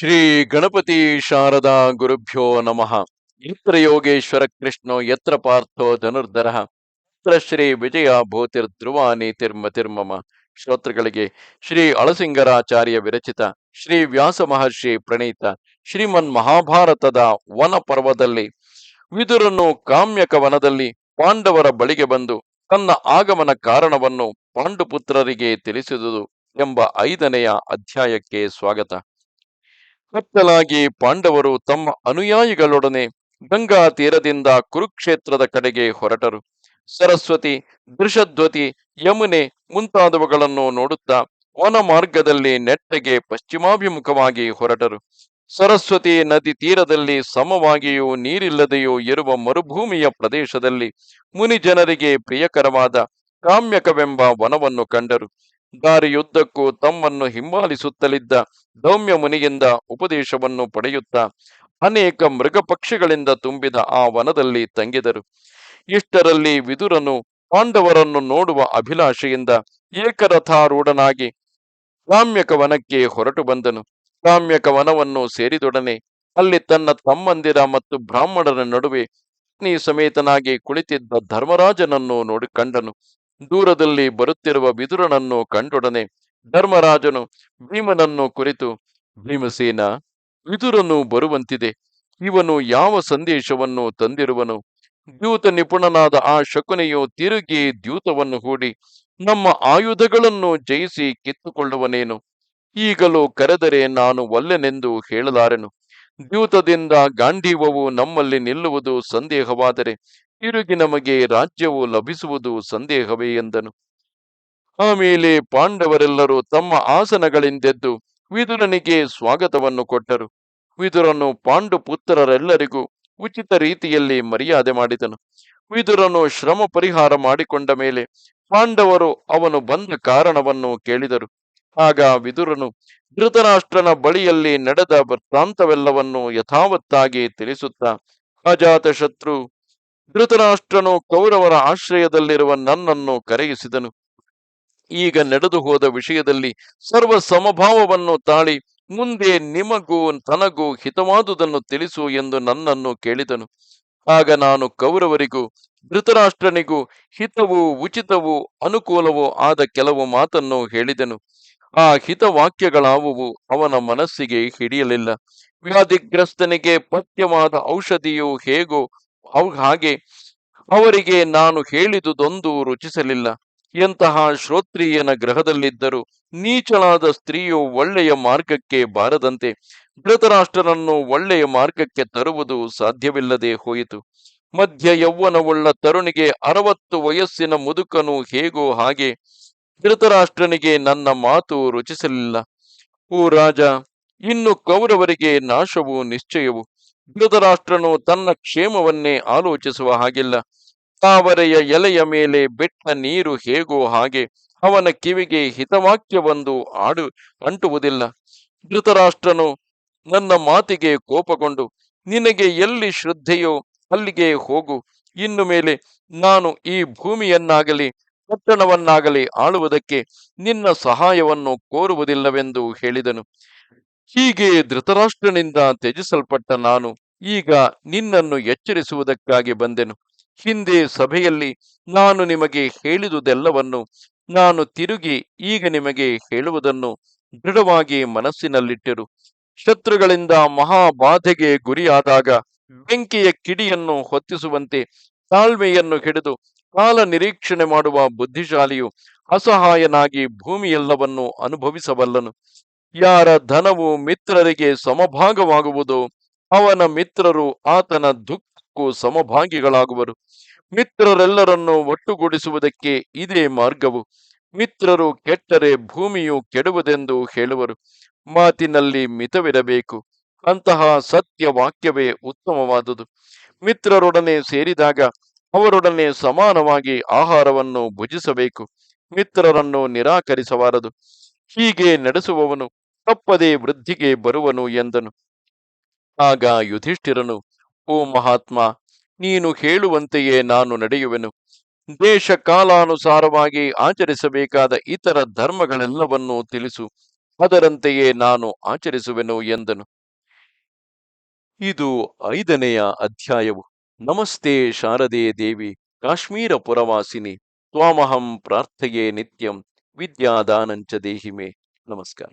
ಶ್ರೀ ಗಣಪತಿ ಶಾರದಾ ಗುರುಭ್ಯೋ ನಮಃ. ಯತ್ರ ಯೋಗೇಶ್ವರ ಕೃಷ್ಣೋ ಯತ್ರ ಪಾರ್ಥೋ ಧನುರ್ಧರ. ಯತ್ರ ಶ್ರೀ ವಿಜಯ ಭೂತಿರ್ ಧ್ರುವಾನಿ ತಿರ್ಮ ತಿರ್ಮಮ. ಶ್ರೋತೃಗಳಿಗೆ ಶ್ರೀ ಅಳಸಿಂಗರಾಚಾರ್ಯ ವಿರಚಿತ, ಶ್ರೀ ವ್ಯಾಸ ಮಹರ್ಷಿ ಪ್ರಣೀತ, ಶ್ರೀಮನ್ ಮಹಾಭಾರತದ ವನ ಪರ್ವದಲ್ಲಿ, ವಿದುರನು ಕಾಮ್ಯಕ ವನದಲ್ಲಿ ಪಾಂಡವರ ಬಳಿಗೆ ಬಂದು ತನ್ನ ಆಗಮನ ಕಾರಣವನ್ನು ಪಾಂಡುಪುತ್ರರಿಗೆ ತಿಳಿಸಿದುದು ಎಂಬ ಐದನೆಯ ಅಧ್ಯಾಯಕ್ಕೆ ಸ್ವಾಗತ. ಕತ್ತಲಾಗಿ ಪಾಂಡವರು ತಮ್ಮ ಅನುಯಾಯಿಗಳೊಡನೆ ಗಂಗಾ ತೀರದಿಂದ ಕುರುಕ್ಷೇತ್ರದ ಕಡೆಗೆ ಹೊರಟರು. ಸರಸ್ವತಿ ದೃಷಧ್ವತಿ ಯಮುನೆ ಮುಂತಾದವುಗಳನ್ನು ನೋಡುತ್ತಾ ವನ ಮಾರ್ಗದಲ್ಲಿ ನೆಟ್ಟಗೆ ಪಶ್ಚಿಮಾಭಿಮುಖವಾಗಿ ಹೊರಟರು. ಸರಸ್ವತಿ ನದಿ ತೀರದಲ್ಲಿ ಸಮವಾಗಿಯೂ ನೀರಿಲ್ಲದೆಯೂ ಇರುವ ಮರುಭೂಮಿಯ ಪ್ರದೇಶದಲ್ಲಿ ಮುನಿ ಜನರಿಗೆ ಪ್ರಿಯಕರವಾದ ಕಾಮ್ಯಕವೆಂಬ ವನವನ್ನು ಕಂಡರು. ದಾರಿಯುದ್ದಕ್ಕೂ ತಮ್ಮನ್ನು ಹಿಂಬಾಲಿಸುತ್ತಲಿದ್ದ ದೌಮ್ಯ ಮುನಿಯಿಂದ ಉಪದೇಶವನ್ನು ಪಡೆಯುತ್ತಾ ಅನೇಕ ಮೃಗ ಪಕ್ಷಿಗಳಿಂದ ತುಂಬಿದ ಆ ವನದಲ್ಲಿ ತಂಗಿದರು. ಇಷ್ಟರಲ್ಲಿ ವಿದುರನು ಪಾಂಡವರನ್ನು ನೋಡುವ ಅಭಿಲಾಷೆಯಿಂದ ಏಕರಥಾರೂಢನಾಗಿ ಕಾಮ್ಯಕ ವನಕ್ಕೆ ಹೊರಟು ಬಂದನು. ಕಾಮ್ಯಕ ವನವನ್ನು ಸೇರಿದೊಡನೆ ಅಲ್ಲಿ ತನ್ನ ತಮ್ಮಂದಿರ ಮತ್ತು ಬ್ರಾಹ್ಮಣರ ನಡುವೆ ಪತ್ನಿ ಸಮೇತನಾಗಿ ಕುಳಿತಿದ್ದ ಧರ್ಮರಾಜನನ್ನು ನೋಡಿ ಕಂಡನು. ದೂರದಲ್ಲಿ ಬರುತ್ತಿರುವ ಬಿದುರನನ್ನು ಕಂಡೊಡನೆ ಧರ್ಮರಾಜನು ಭೀಮನನ್ನು ಕುರಿತು, ಭೀಮಸೇನ, ವಿದುರನು ಬರುವಂತಿದೆ. ಇವನು ಯಾವ ಸಂದೇಶವನ್ನು ತಂದಿರುವನು? ದ್ಯೂತ ನಿಪುಣನಾದ ಆ ಶಕುನೆಯು ತಿರುಗಿ ದ್ಯೂತವನ್ನು ಹೂಡಿ ನಮ್ಮ ಆಯುಧಗಳನ್ನು ಜಯಿಸಿ ಕಿತ್ತುಕೊಳ್ಳುವನೇನು? ಈಗಲೂ ಕರೆದರೆ ನಾನು ಒಲ್ಲೆನೆಂದು ಹೇಳಲಾರೆನು. ದ್ಯೂತದಿಂದ ಗಾಂಧೀವವು ನಮ್ಮಲ್ಲಿ ನಿಲ್ಲುವುದು ಸಂದೇಹವಾದರೆ ತಿರುಗಿ ನಮಗೆ ರಾಜ್ಯವು ಲಭಿಸುವುದು ಸಂದೇಹವೇ ಎಂದನು. ಆಮೇಲೆ ಪಾಂಡವರೆಲ್ಲರೂ ತಮ್ಮ ಆಸನಗಳಿಂದೆದ್ದು ವಿದುರನಿಗೆ ಸ್ವಾಗತವನ್ನು ಕೊಟ್ಟರು. ವಿದುರನು ಪಾಂಡು ಪುತ್ರರೆಲ್ಲರಿಗೂ ಉಚಿತ ರೀತಿಯಲ್ಲಿ ಮರ್ಯಾದೆ ಮಾಡಿದನು. ವಿದುರನು ಶ್ರಮ ಪರಿಹಾರ ಮಾಡಿಕೊಂಡ ಮೇಲೆ ಪಾಂಡವರು ಅವನು ಬಂದ ಕಾರಣವನ್ನು ಕೇಳಿದರು. ಆಗ ವಿದುರನು ಧೃತರಾಷ್ಟ್ರನ ಬಳಿಯಲ್ಲಿ ನಡೆದ ವೃತ್ತಾಂತವೆಲ್ಲವನ್ನು ಯಥಾವತ್ತಾಗಿ ತಿಳಿಸುತ್ತಾ ಅಜಾತ ಶತ್ರು ಧೃತರಾಷ್ಟ್ರನು ಕೌರವರ ಆಶ್ರಯದಲ್ಲಿರುವ ನನ್ನನ್ನು ಕರೆಯಿಸಿದನು. ಈಗ ನಡೆದು ಹೋದ ವಿಷಯದಲ್ಲಿ ಸರ್ವ ಸಮಭಾವವನ್ನು ತಾಳಿ ಮುಂದೆ ನಿಮಗೂ ತನಗೂ ಹಿತವಾದುದನ್ನು ತಿಳಿಸು ಎಂದು ನನ್ನನ್ನು ಕೇಳಿದನು. ಆಗ ನಾನು ಕೌರವರಿಗೂ, ಧೃತರಾಷ್ಟ್ರನಿಗೂ ಹಿತವು ಉಚಿತವೂ ಅನುಕೂಲವೂ ಆದ ಕೆಲವು ಮಾತನ್ನು ಹೇಳಿದನು. ಆ ಹಿತವಾಕ್ಯಗಳಾವುವು ಅವನ ಮನಸ್ಸಿಗೆ ಹಿಡಿಯಲಿಲ್ಲ. ವ್ಯಾಧಿಗ್ರಸ್ತನಿಗೆ ಪಥ್ಯವಾದ ಔಷಧಿಯು ಹೇಗೋ ಹಾಗೆ, ಅವರಿಗೆ ನಾನು ಹೇಳಿದುದೊಂದು ರುಚಿಸಲಿಲ್ಲ. ಎಂತಹ ಶ್ರೋತ್ರಿಯನ ಗ್ರಹದಲ್ಲಿದ್ದರೂ ನೀಚಳಾದ ಸ್ತ್ರೀಯು ಒಳ್ಳೆಯ ಮಾರ್ಗಕ್ಕೆ ಬಾರದಂತೆ ಧೃತರಾಷ್ಟ್ರರನ್ನು ಒಳ್ಳೆಯ ಮಾರ್ಗಕ್ಕೆ ತರುವುದು ಸಾಧ್ಯವಿಲ್ಲದೆ ಹೋಯಿತು. ಮಧ್ಯ ಯೌವನವುಳ್ಳ ತರುಣಿಗೆ ಅರವತ್ತು ವಯಸ್ಸಿನ ಮುದುಕನು ಹೇಗೋ ಹಾಗೆ ಧೃತರಾಷ್ಟ್ರನಿಗೆ ನನ್ನ ಮಾತು ರುಚಿಸಲಿಲ್ಲ. ಓ ರಾಜ, ಇನ್ನು ಕೌರವರಿಗೆ ನಾಶವು ನಿಶ್ಚಯವು? ಧೃತರಾಷ್ಟ್ರನು ತನ್ನ ಕ್ಷೇಮವನ್ನೇ ಆಲೋಚಿಸುವ ಹಾಗಿಲ್ಲ. ತಾವರೆಯ ಎಲೆಯ ಮೇಲೆ ಬೆಟ್ಟ ನೀರು ಹೇಗೋ ಹಾಗೆ ಅವನ ಕಿವಿಗೆ ಹಿತವಾಕ್ಯವೊಂದು ಆಡು, ಅಂಟುವುದಿಲ್ಲ. ಧೃತರಾಷ್ಟ್ರನು ನನ್ನ ಮಾತಿಗೆ ಕೋಪಗೊಂಡು, ನಿನಗೆ ಎಲ್ಲಿ ಶ್ರದ್ಧೆಯೋ ಅಲ್ಲಿಗೆ ಹೋಗು. ಇನ್ನು ಮೇಲೆ ನಾನು ಈ ಭೂಮಿಯನ್ನಾಗಲಿ, ಪಟ್ಟಣವನ್ನಾಗಲಿ ಆಳುವುದಕ್ಕೆ ನಿನ್ನ ಸಹಾಯವನ್ನು ಕೋರುವುದಿಲ್ಲವೆಂದು ಹೇಳಿದನು. ಹೀಗೆ ಧೃತರಾಷ್ಟ್ರನಿಂದ ತ್ಯಜಿಸಲ್ಪಟ್ಟ ನಾನು ಈಗ ನಿನ್ನನ್ನು ಎಚ್ಚರಿಸುವುದಕ್ಕಾಗಿ ಬಂದೆನು. ಹಿಂದೆ ಸಭೆಯಲ್ಲಿ ನಾನು ನಿಮಗೆ ಹೇಳಿದುದೆಲ್ಲವನ್ನು ನಾನು ತಿರುಗಿ ಈಗ ನಿಮಗೆ ಹೇಳುವುದನ್ನು ದೃಢವಾಗಿ ಮನಸ್ಸಿನಲ್ಲಿಟ್ಟರು. ಶತ್ರುಗಳಿಂದ ಮಹಾಬಾಧೆಗೆ ಗುರಿಯಾದಾಗ ಬೆಂಕಿಯ ಕಿಡಿಯನ್ನು ಹೊತ್ತಿಸುವಂತೆ ತಾಳ್ಮೆಯನ್ನು ಹಿಡಿದು ಕಾಲ ನಿರೀಕ್ಷಣೆ ಮಾಡುವ ಬುದ್ಧಿಶಾಲಿಯು ಅಸಹಾಯನಾಗಿ ಭೂಮಿಯೆಲ್ಲವನ್ನು ಅನುಭವಿಸಬಲ್ಲನು. ಯಾರ ಧನವು ಮಿತ್ರರಿಗೆ ಸಮಭಾಗವಾಗುವುದು, ಅವನ ಮಿತ್ರರು ಆತನ ದುಃಖಕ್ಕೂ ಸಮಭಾಗಿಗಳಾಗುವರು. ಮಿತ್ರರೆಲ್ಲರನ್ನು ಒಟ್ಟುಗೂಡಿಸುವುದಕ್ಕೆ ಇದೇ ಮಾರ್ಗವು. ಮಿತ್ರರು ಕೆಟ್ಟರೆ ಭೂಮಿಯು ಕೆಡುವುದೆಂದು ಹೇಳುವರು. ಮಾತಿನಲ್ಲಿ ಮಿತವಿರಬೇಕು. ಅಂತಹ ಸತ್ಯ ವಾಕ್ಯವೇ ಉತ್ತಮವಾದುದು. ಮಿತ್ರರೊಡನೆ ಸೇರಿದಾಗ ಅವರೊಡನೆ ಸಮಾನವಾಗಿ ಆಹಾರವನ್ನು ಭುಜಿಸಬೇಕು. ಮಿತ್ರರನ್ನು ನಿರಾಕರಿಸಬಾರದು. ಹೀಗೆ ನಡೆಸುವವನು ತಪ್ಪದೆ ವೃದ್ಧಿಗೆ ಬರುವನು ಎಂದನು. ಆಗ ಯುಧಿಷ್ಠಿರನು, ಓ ಮಹಾತ್ಮ, ನೀನು ಹೇಳುವಂತೆಯೇ ನಾನು ನಡೆಯುವೆನು. ದೇಶ ಕಾಲಾನುಸಾರವಾಗಿ ಆಚರಿಸಬೇಕಾದ ಇತರ ಧರ್ಮಗಳೆಲ್ಲವನ್ನೂ ತಿಳಿಸು. ಅದರಂತೆಯೇ ನಾನು ಆಚರಿಸುವೆನು ಎಂದನು. ಇದು ಐದನೆಯ ಅಧ್ಯಾಯವು. ನಮಸ್ತೆ ಶಾರದೆ ದೇವಿ, ಕಾಶ್ಮೀರ ಪುರವಾಸಿನಿ, ತ್ವಾಮಹಂ ಪ್ರಾರ್ಥೆಯೇ ನಿತ್ಯಂ, ವಿದ್ಯಾದಾನಂಚ ದೇಹಿಮೆ. ನಮಸ್ಕಾರ.